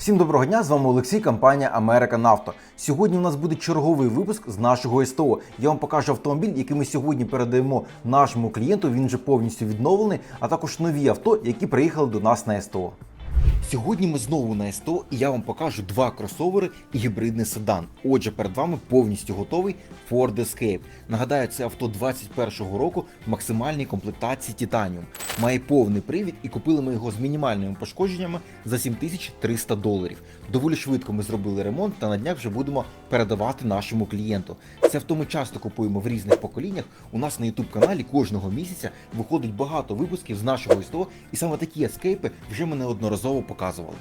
Всім доброго дня! З вами Олексій, компанія Америка Нафто. Сьогодні у нас буде черговий випуск з нашого СТО. Я вам покажу автомобіль, який ми сьогодні передаємо нашому клієнту. Він вже повністю відновлений, а також нові авто, які приїхали до нас на СТО. Сьогодні ми знову на СТО і я вам покажу два кросовери і гібридний седан. Отже, перед вами повністю готовий Ford Escape. Нагадаю, це авто 21-го року в максимальній комплектації Titanium. Має повний привід і купили ми його з мінімальними пошкодженнями за 7300 доларів. Доволі швидко ми зробили ремонт та на днях вже будемо передавати нашому клієнту. Це авто ми часто купуємо в різних поколіннях. У нас на YouTube каналі кожного місяця виходить багато випусків з нашого СТО, і саме такі ескейпи вже ми неодноразово показували.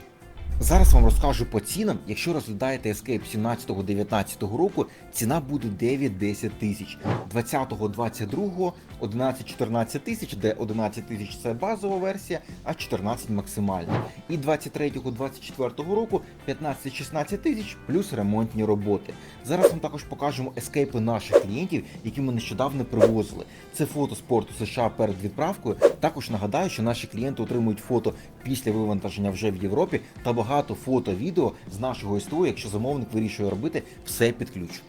Зараз вам розкажу по цінам. Якщо розглядаєте Escape 17-19 року, ціна буде 9-10 тисяч. 20-го, 22-го 11-14 тисяч, де 11 тисяч це базова версія, а 14 максимальна. І 23-го, 24-го року 15-16 тисяч плюс ремонтні роботи. Зараз вам також покажемо ескейпи наших клієнтів, які ми нещодавно привозили. Це фото з порту США перед відправкою. Також нагадаю, що наші клієнти отримують фото після вивантаження вже в Європі та багато фото, відео з нашого СТО, якщо замовник вирішує робити все під ключ.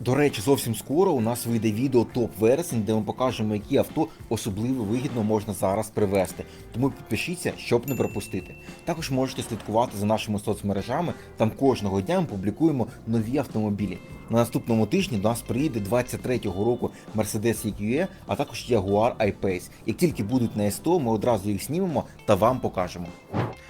До речі, зовсім скоро у нас вийде відео топ вересень, де ми покажемо, які авто особливо вигідно можна зараз привезти. Тому підпишіться, щоб не пропустити. Також можете слідкувати за нашими соцмережами. Там кожного дня ми публікуємо нові автомобілі. На наступному тижні до нас приїде 23-го року Mercedes EQE, а також Jaguar I-Pace. Як тільки будуть на СТО, ми одразу їх знімемо та вам покажемо.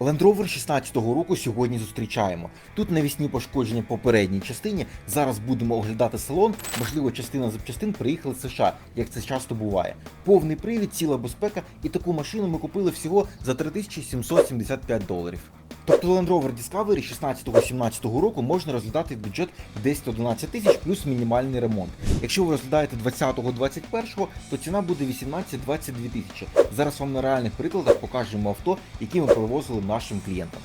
Land Rover 16-го року сьогодні зустрічаємо. Тут навісні пошкодження попередній частині. Зараз будемо оглядати салон. Можливо, частина запчастин приїхали з США, як це часто буває. Повний привід, ціла безпека, і таку машину ми купили всього за 3775 доларів. Тобто Land Rover Discovery 16-17 року можна розглядати в бюджет 10-11 тисяч плюс мінімальний ремонт. Якщо ви розглядаєте 20-го 21-го, то ціна буде 18-22 тисячі. Зараз вам на реальних прикладах покажемо авто, які ми привозили нашим клієнтам.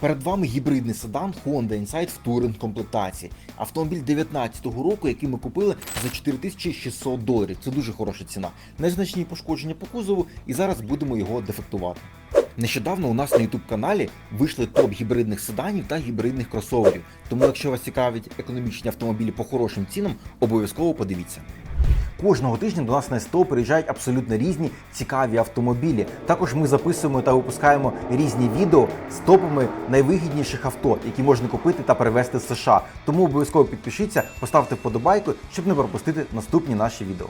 Перед вами гібридний седан Honda Insight в Touring комплектації. Автомобіль 19-го року, який ми купили за 4600 доларів. Це дуже хороша ціна. Незначні пошкодження по кузову, і зараз будемо його дефектувати. Нещодавно у нас на YouTube каналі вийшли топ гібридних седанів та гібридних кросоверів. Тому, якщо вас цікавить економічні автомобілі по хорошим цінам, обов'язково подивіться. Кожного тижня до нас на СТО приїжджають абсолютно різні цікаві автомобілі. Також ми записуємо та випускаємо різні відео з топами найвигідніших авто, які можна купити та перевезти з США. Тому обов'язково підпишіться, поставте вподобайку, щоб не пропустити наступні наші відео.